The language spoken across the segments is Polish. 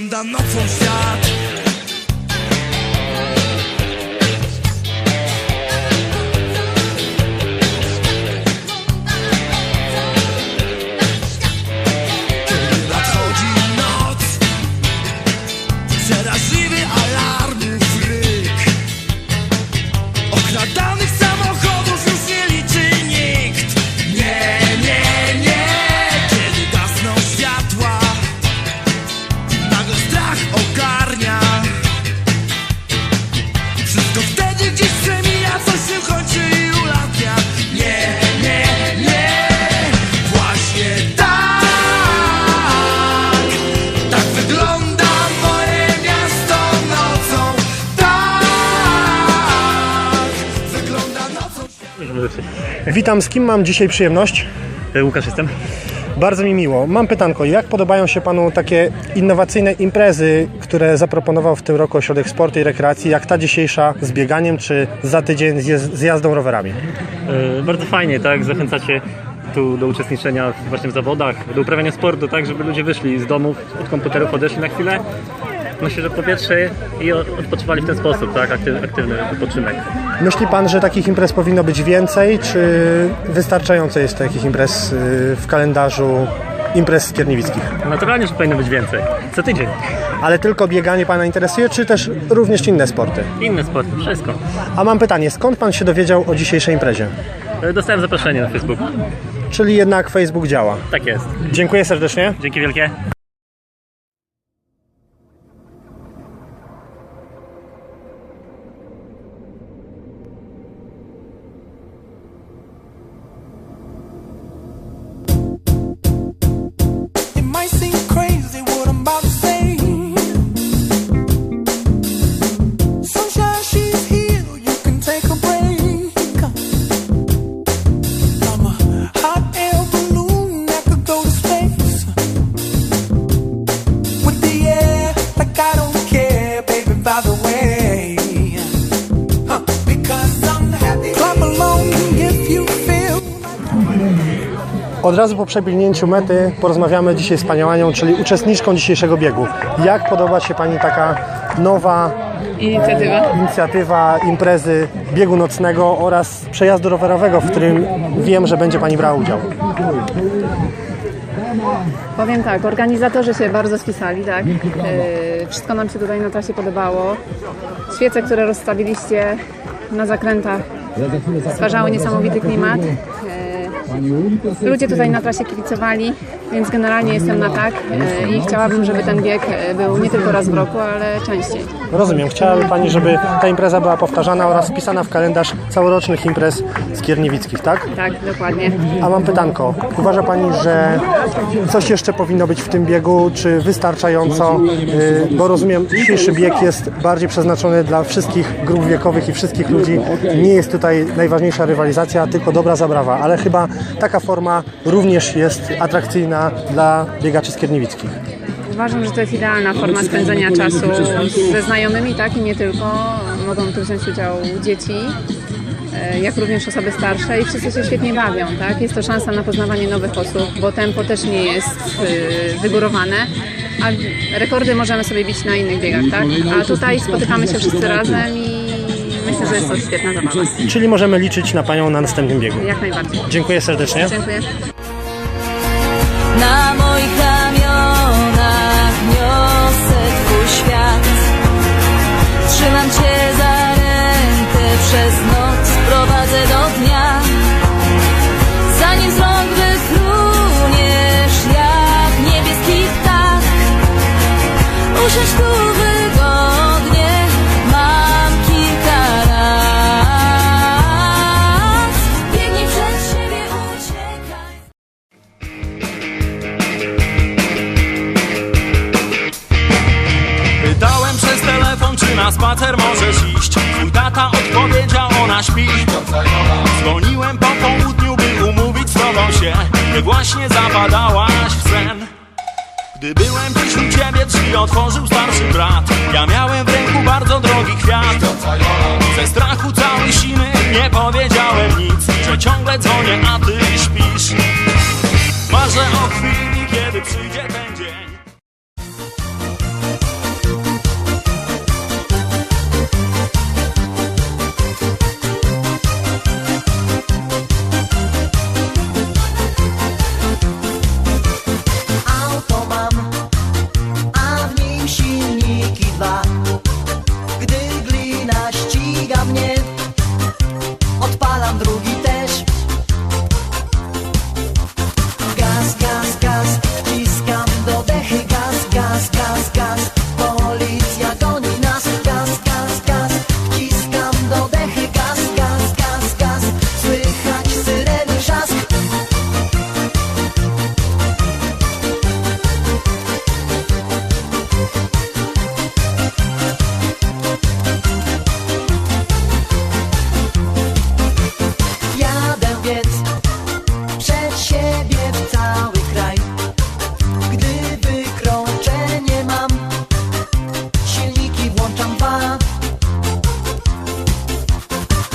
wygląda nocą świat Witam, z kim mam dzisiaj przyjemność? E, Łukasz jestem. Bardzo mi miło. Mam pytanko, jak podobają się Panu takie innowacyjne imprezy, które zaproponował w tym roku Ośrodek Sportu i Rekreacji, jak ta dzisiejsza z bieganiem, czy za tydzień z, jazdą rowerami? E, Bardzo fajnie, tak? Zachęcacie tu do uczestniczenia w- właśnie w zawodach, do uprawiania sportu, tak? Żeby ludzie wyszli z domów, od komputerów odeszli na chwilę, na świeże powietrze i odpoczywali w ten sposób, tak? Aktyw, aktywny wypoczynek. Myśli Pan, że takich imprez powinno być więcej, czy wystarczająco jest takich imprez y, w kalendarzu imprez skierniewickich? Naturalnie, że powinno być więcej. Co tydzień. Ale tylko bieganie Pana interesuje, czy też również inne sporty? Inne sporty, wszystko. A mam pytanie, skąd Pan się dowiedział o dzisiejszej imprezie? E, Dostałem zaproszenie na Facebooku. Czyli jednak Facebook działa. Tak jest. Dziękuję serdecznie. Dzięki wielkie. Od razu po przebiegnięciu mety porozmawiamy dzisiaj z Panią Anią, czyli uczestniczką dzisiejszego biegu. Jak podoba się Pani taka nowa Inicjatywa. inicjatywa imprezy biegu nocnego oraz przejazdu rowerowego, w którym wiem, że będzie Pani brała udział? Powiem tak, organizatorzy się bardzo spisali, tak? Yy, wszystko nam się tutaj na trasie podobało. Świece, które rozstawiliście na zakrętach stwarzały niesamowity klimat. Yy, ludzie tutaj na trasie kibicowali, więc generalnie jestem na tak yy, i chciałabym, żeby ten bieg yy, był nie tylko raz w roku, ale częściej. Rozumiem. Chciałaby Pani, żeby ta impreza była powtarzana oraz wpisana w kalendarz całorocznych imprez skierniewickich, tak? Tak, dokładnie. A mam pytanko. Uważa Pani, że coś jeszcze powinno być w tym biegu, czy wystarczająco? Yy, Bo rozumiem, dzisiejszy bieg jest bardziej przeznaczony dla wszystkich grup wiekowych i wszystkich ludzi. Nie jest tutaj najważniejsza rywalizacja, tylko dobra zabawa, ale chyba taka forma również jest atrakcyjna dla biegaczy skierniewickich. Uważam, że to jest idealna forma spędzenia czasu ze znajomymi, tak i nie tylko. Mogą tu wziąć udział dzieci, e, jak również osoby starsze i wszyscy się świetnie bawią, tak? Jest to szansa na poznawanie nowych osób, bo tempo też nie jest e, wygórowane, a rekordy możemy sobie bić na innych biegach, tak? A tutaj spotykamy się wszyscy razem i myślę, że jest to świetna zabawa. Czyli możemy liczyć na Panią na następnym biegu. Jak najbardziej. Dziękuję serdecznie. Dziękuję. Spacer możesz iść. Twój tata odpowiedział, ona śpi. Dzwoniłem po południu, by umówić z tobą się właśnie zapadałaś w sen. Gdy byłem dziś u ciebie, drzwi otworzył starszy brat. Ja miałem w ręku bardzo drogi kwiat. Ze strachu cały siny, nie powiedziałem nic Że ciągle dzwonię, a ty śpisz. Marzę o chwili,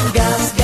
Gas, gas.